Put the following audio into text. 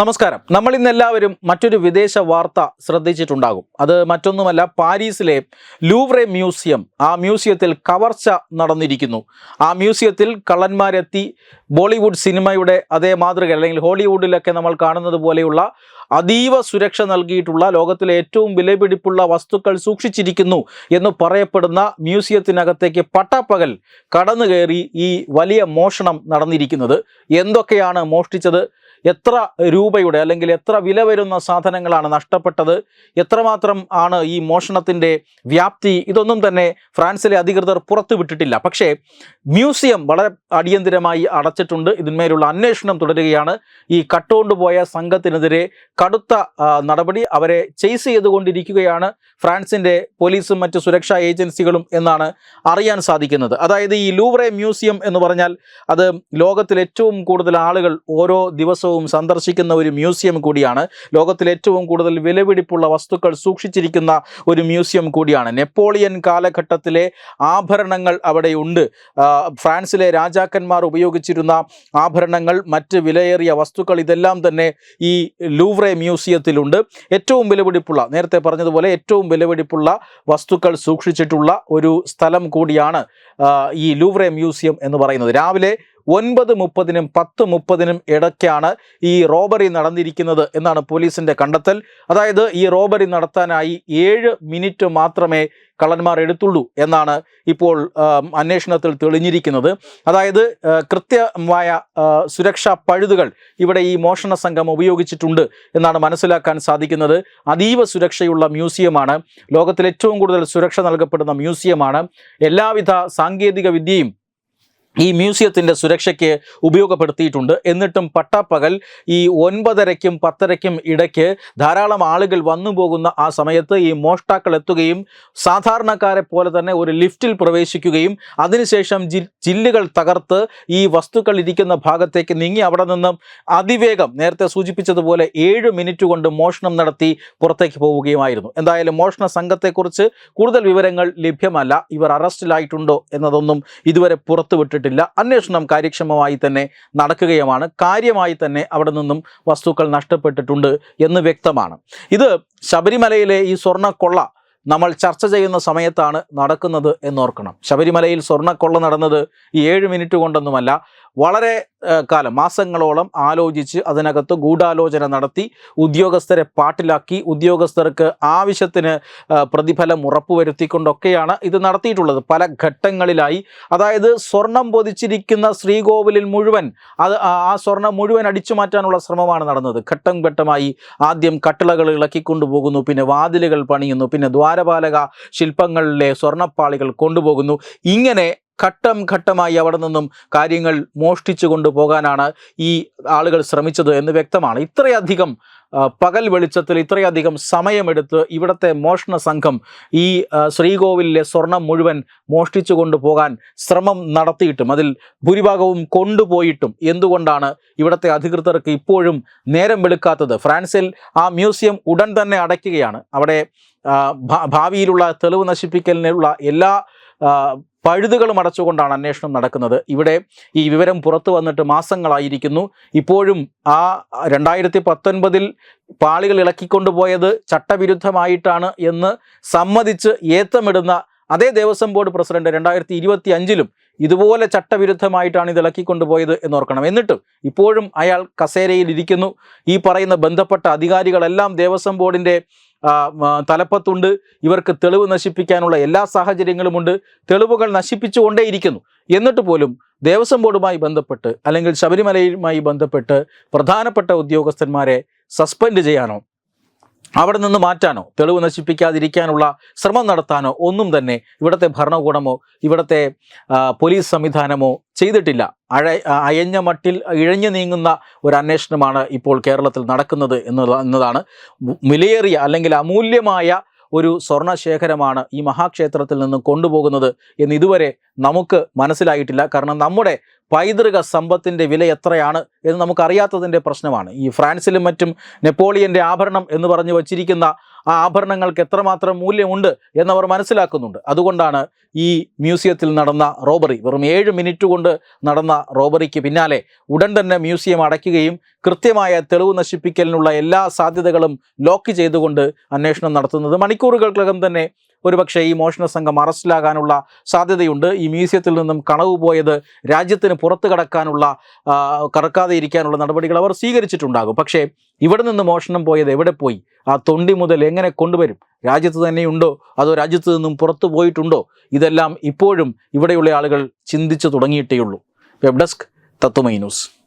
നമസ്കാരം. നമ്മൾ ഇന്ന് എല്ലാവരും മറ്റൊരു വിദേശ വാർത്ത ശ്രദ്ധിച്ചിട്ടുണ്ടാകും. അത് മറ്റൊന്നുമല്ല പാരീസിലെ ലൂവ്രെ മ്യൂസിയം. ആ മ്യൂസിയത്തിൽ കവർച്ച നടന്നിരിക്കുന്നു. ആ മ്യൂസിയത്തിൽ കള്ളന്മാരെത്തി ബോളിവുഡ് സിനിമയുടെ അതേ മാതൃക അല്ലെങ്കിൽ ഹോളിവുഡിലൊക്കെ നമ്മൾ കാണുന്നത് പോലെയുള്ള അതീവ സുരക്ഷ നൽകിയിട്ടുള്ള ലോകത്തിലെ ഏറ്റവും വിലപിടിപ്പുള്ള വസ്തുക്കൾ സൂക്ഷിച്ചിരിക്കുന്നു എന്ന് പറയപ്പെടുന്ന മ്യൂസിയത്തിനകത്തേക്ക് പട്ടാപ്പകൽ കടന്നു കയറി ഈ വലിയ മോഷണം നടന്നിരിക്കുന്നത്. എന്തൊക്കെയാണ് മോഷ്ടിച്ചത്? എത്ര രൂപയുടെ അല്ലെങ്കിൽ എത്ര വില വരുന്ന സാധനങ്ങളാണ് നഷ്ടപ്പെട്ടത്? എത്രമാത്രം ആണ് ഈ മോഷണത്തിന്റെ വ്യാപ്തി? ഇതൊന്നും തന്നെ ഫ്രാൻസിലെ അധികൃതർ പുറത്തുവിട്ടിട്ടില്ല പക്ഷേ മ്യൂസിയം വളരെ അടിയന്തിരമായി അടച്ചിട്ടുണ്ട്. ഇതിന്മേലുള്ള അന്വേഷണം തുടരുകയാണ്. ഈ കട്ടുകൊണ്ടുപോയ സംഘത്തിനെതിരെ കടുത്ത നടപടി അവരെ ചെയ്സ് ചെയ്തുകൊണ്ടിരിക്കുകയാണ്. ഫ്രാൻസിന്റെ പോലീസും മറ്റ് സുരക്ഷാ ഏജൻസികളും എന്നാണ് അറിയാൻ സാധിക്കുന്നത്. അതായത് ഈ ലൂവറെ മ്യൂസിയം എന്ന് പറഞ്ഞാൽ അത് ലോകത്തിൽ ഏറ്റവും കൂടുതൽ ആളുകൾ ഓരോ ദിവസവും സന്ദർശിക്കുന്ന ഒരു മ്യൂസിയം കൂടിയാണ്. ലോകത്തിൽ ഏറ്റവും കൂടുതൽ വിലപിടിപ്പുള്ള വസ്തുക്കൾ സൂക്ഷിച്ചിരിക്കുന്ന ഒരു മ്യൂസിയം കൂടിയാണ്. നെപ്പോളിയൻ കാലഘട്ടത്തിലെ ആഭരണങ്ങൾ അവിടെയുണ്ട്. ഫ്രാൻസിലെ രാജാക്കന്മാർ ഉപയോഗിച്ചിരുന്ന ആഭരണങ്ങൾ മറ്റ് വിലയേറിയ വസ്തുക്കൾ ഇതെല്ലാം തന്നെ ഈ ലൂവ്രെ മ്യൂസിയത്തിലുണ്ട്. ഏറ്റവും വിലപിടിപ്പുള്ള നേരത്തെ പറഞ്ഞതുപോലെ ഏറ്റവും വിലപിടിപ്പുള്ള വസ്തുക്കൾ സൂക്ഷിച്ചിട്ടുള്ള ഒരു സ്ഥലം കൂടിയാണ് ഈ ലൂവ്രെ മ്യൂസിയം എന്ന് പറയുന്നത്. രാവിലെ ഒൻപത് മുപ്പതിനും പത്ത് മുപ്പതിനും ഇടയ്ക്കാണ് ഈ റോബറി നടന്നിരിക്കുന്നത് എന്നാണ് പോലീസിന്റെ കണ്ടെത്തൽ. അതായത് ഈ റോബറി നടത്താനായി ഏഴ് മിനിറ്റ് മാത്രമേ കള്ളന്മാർ എടുത്തുള്ളൂ എന്നാണ് ഇപ്പോൾ അന്വേഷണത്തിൽ തെളിഞ്ഞിരിക്കുന്നത്. അതായത് കൃത്യമായ സുരക്ഷാ പഴുതുകൾ ഇവിടെ ഈ മോഷണ സംഘം ഉപയോഗിച്ചിട്ടുണ്ട് എന്നാണ് മനസ്സിലാക്കാൻ സാധിക്കുന്നത്. അതീവ സുരക്ഷയുള്ള മ്യൂസിയമാണ്. ലോകത്തിൽ ഏറ്റവും കൂടുതൽ സുരക്ഷ നൽകപ്പെടുന്ന മ്യൂസിയമാണ്. എല്ലാവിധ സാങ്കേതിക വിദ്യയും ഈ മ്യൂസിയത്തിന്റെ സുരക്ഷയ്ക്ക് ഉപയോഗപ്പെടുത്തിയിട്ടുണ്ട്. എന്നിട്ടും പട്ടാപ്പകൽ ഈ ഒൻപതരയ്ക്കും പത്തരയ്ക്കും ഇടയ്ക്ക് ധാരാളം ആളുകൾ വന്നു പോകുന്ന ആ സമയത്ത് ഈ മോഷ്ടാക്കൾ എത്തുകയും സാധാരണക്കാരെ പോലെ തന്നെ ഒരു ലിഫ്റ്റിൽ പ്രവേശിക്കുകയും അതിനുശേഷം ജി ചില്ലുകൾ തകർത്ത് ഈ വസ്തുക്കൾ ഇരിക്കുന്ന ഭാഗത്തേക്ക് നീങ്ങി അവിടെ നിന്നും അതിവേഗം നേരത്തെ സൂചിപ്പിച്ചതുപോലെ ഏഴ് മിനിറ്റ് കൊണ്ട് മോഷണം നടത്തി പുറത്തേക്ക് പോവുകയുമായിരുന്നു. എന്തായാലും മോഷണ സംഘത്തെക്കുറിച്ച് കൂടുതൽ വിവരങ്ങൾ ലഭ്യമല്ല. ഇവർ അറസ്റ്റിലായിട്ടുണ്ടോ എന്നതൊന്നും ഇതുവരെ പുറത്തുവിട്ടിട്ടില്ല അന്വേഷണം കാര്യക്ഷമമായി തന്നെ നടക്കുകയുമാണ്. കാര്യമായി തന്നെ അവിടെ നിന്നും വസ്തുക്കൾ നഷ്ടപ്പെട്ടിട്ടുണ്ട് എന്ന് വ്യക്തമാണ്. ഇത് ശബരിമലയിലെ ഈ സ്വർണക്കൊള്ള നമ്മൾ ചർച്ച ചെയ്യുന്ന സമയത്താണ് നടക്കുന്നത് എന്നോർക്കണം. ശബരിമലയിൽ സ്വർണക്കൊള്ള നടന്നത് ഈ ഏഴ് മിനിറ്റ് കൊണ്ടൊന്നുമല്ല വളരെ കാലം. മാസങ്ങളോളം ആലോചിച്ച് അതിനകത്ത് ഗൂഢാലോചന നടത്തി ഉദ്യോഗസ്ഥരെ പാട്ടിലാക്കി ഉദ്യോഗസ്ഥർക്ക് ആവശ്യത്തിന് പ്രതിഫലം ഉറപ്പുവരുത്തിക്കൊണ്ടൊക്കെയാണ് ഇത് നടത്തിയിട്ടുള്ളത്. പല ഘട്ടങ്ങളിലായി. അതായത് സ്വർണം പൊതിച്ചിരിക്കുന്ന ശ്രീകോവിലിൽ മുഴുവൻ അത് ആ സ്വർണം മുഴുവൻ അടിച്ചു മാറ്റാനുള്ള ശ്രമമാണ് നടന്നത്. ഘട്ടം ഘട്ടമായി ആദ്യം കട്ടിളകൾ ഇളക്കിക്കൊണ്ടുപോകുന്നു പിന്നെ വാതിലുകൾ പണിയുന്നു പിന്നെ ദ്വാരപാലക ശില്പങ്ങളിലെ സ്വർണപ്പാളികൾ കൊണ്ടുപോകുന്നു. ഇങ്ങനെ ഘട്ടം ഘട്ടമായി അവിടെ നിന്നും കാര്യങ്ങൾ മോഷ്ടിച്ചു കൊണ്ടുപോകാനാണ് ഈ ആളുകൾ ശ്രമിച്ചത് എന്ന് വ്യക്തമാണ്. ഇത്രയധികം പകൽ വെളിച്ചത്തിൽ ഇത്രയധികം സമയമെടുത്ത് ഇവിടുത്തെ മോഷണ സംഘം ഈ ശ്രീകോവിലിലെ സ്വർണം മുഴുവൻ മോഷ്ടിച്ചു കൊണ്ടുപോകാൻ ശ്രമം നടത്തിയിട്ടും അതിൽ ഭൂരിഭാഗവും കൊണ്ടുപോയിട്ടും എന്തുകൊണ്ടാണ് ഇവിടുത്തെ അധികൃതർക്ക് ഇപ്പോഴും നേരം വെളുക്കാത്തത്? ഫ്രാൻസിൽ ആ മ്യൂസിയം ഉടൻ തന്നെ അടയ്ക്കുകയാണ്. അവിടെ ഭാവിയിലുള്ള തെളിവ് നശിപ്പിക്കലിനുള്ള എല്ലാ ആ, മടച്ചുകൊണ്ടാണ് അന്വേഷണം നടക്കുന്നത്. ഇവിടെ ഈ വിവരം പുറത്തു വന്നിട്ട് മാസങ്ങളായിരിക്കുന്നു. ഇപ്പോഴും ആ രണ്ടായിരത്തി പത്തൊൻപതിൽ പാളികൾ ഇളക്കിക്കൊണ്ടുപോയത് ചട്ടവിരുദ്ധമായിട്ടാണ് എന്ന് സമ്മതിച്ച് ഏത്തമിടുന്ന അതേ ദേവസ്വം ബോർഡ് പ്രസിഡന്റ് രണ്ടായിരത്തി ഇരുപത്തി അഞ്ചിലും ഇതുപോലെ ചട്ടവിരുദ്ധമായിട്ടാണ് ഇത് ഇളക്കിക്കൊണ്ടുപോയത് എന്നോർക്കണം. എന്നിട്ടും ഇപ്പോഴും അയാൾ കസേരയിൽ ഇരിക്കുന്നു. ഈ പറയുന്ന ബന്ധപ്പെട്ട അധികാരികളെല്ലാം ദേവസ്വം ആ, തലപ്പത്തുണ്ട്. ഇവർക്ക് തെളിവ് നശിപ്പിക്കാനുള്ള എല്ലാ സാഹചര്യങ്ങളുമുണ്ട്. തെളിവുകൾ നശിപ്പിച്ചുകൊണ്ടേയിരിക്കുന്നു. എന്നിട്ട് പോലും ദേവസ്വം ബോർഡുമായി ബന്ധപ്പെട്ട് അല്ലെങ്കിൽ ശബരിമലയുമായി ബന്ധപ്പെട്ട് പ്രധാനപ്പെട്ട ഉദ്യോഗസ്ഥന്മാരെ സസ്പെൻഡ് ചെയ്യാനോ അവിടെ നിന്ന് മാറ്റാനോ തെളിവ് നശിപ്പിക്കാതിരിക്കാനുള്ള ശ്രമം നടത്താനോ ഒന്നും തന്നെ ഇവിടുത്തെ ഭരണകൂടമോ ഇവിടുത്തെ പോലീസ് സംവിധാനമോ ചെയ്തിട്ടില്ല. അഴ അയഞ്ഞ മട്ടിൽ ഇഴഞ്ഞു നീങ്ങുന്ന ഒരു അന്വേഷണമാണ് ഇപ്പോൾ കേരളത്തിൽ നടക്കുന്നത് എന്നതാണ് വിലയേറിയ അല്ലെങ്കിൽ അമൂല്യമായ ഒരു സ്വർണശേഖരമാണ് ഈ മഹാക്ഷേത്രത്തിൽ നിന്ന് കൊണ്ടുപോകുന്നത് എന്ന് ഇതുവരെ നമുക്ക് മനസ്സിലായിട്ടില്ല. കാരണം നമ്മുടെ പൈതൃക സമ്പത്തിന്റെ വില എത്രയാണ് എന്ന് നമുക്കറിയാത്തതിന്റെ പ്രശ്നമാണ്. ഈ ഫ്രാൻസിലും മറ്റും നെപ്പോളിയന്റെ ആഭരണം എന്ന് പറഞ്ഞു വച്ചിരിക്കുന്ന ആ ആഭരണങ്ങൾക്ക് എത്രമാത്രം മൂല്യമുണ്ട് എന്നവർ മനസ്സിലാക്കുന്നുണ്ട്. അതുകൊണ്ടാണ് ഈ മ്യൂസിയത്തിൽ നടന്ന റോബറി വെറും ഏഴ് മിനിറ്റ് കൊണ്ട് നടന്ന റോബറിക്ക് പിന്നാലെ ഉടൻ തന്നെ മ്യൂസിയം അടയ്ക്കുകയും കൃത്യമായ തെളിവ് നശിപ്പിക്കലിനുള്ള എല്ലാ സാധ്യതകളും ലോക്ക് ചെയ്തുകൊണ്ട് അന്വേഷണം നടത്തുന്നത് മണിക്കൂറുകൾക്കകം തന്നെ ഒരുപക്ഷെ ഈ മോഷണ സംഘം അറസ്റ്റിലാകാനുള്ള സാധ്യതയുണ്ട്. ഈ മ്യൂസിയത്തിൽ നിന്നും കണവ് പോയത് രാജ്യത്തിന് പുറത്തു കടക്കാനുള്ള കടക്കാതെ ഇരിക്കാനുള്ള നടപടികൾ അവർ സ്വീകരിച്ചിട്ടുണ്ടാകും. പക്ഷേ ഇവിടെ നിന്ന് മോഷണം പോയത് എവിടെ പോയി? ആ തൊണ്ടി മുതൽ എങ്ങനെ കൊണ്ടുവരും? രാജ്യത്ത് തന്നെയുണ്ടോ? അതോ രാജ്യത്ത് നിന്നും പുറത്തു പോയിട്ടുണ്ടോ? ഇതെല്ലാം ഇപ്പോഴും ഇവിടെയുള്ള ആളുകൾ ചിന്തിച്ചു തുടങ്ങിയിട്ടേയുള്ളൂ. Web desk Tatvamayi news.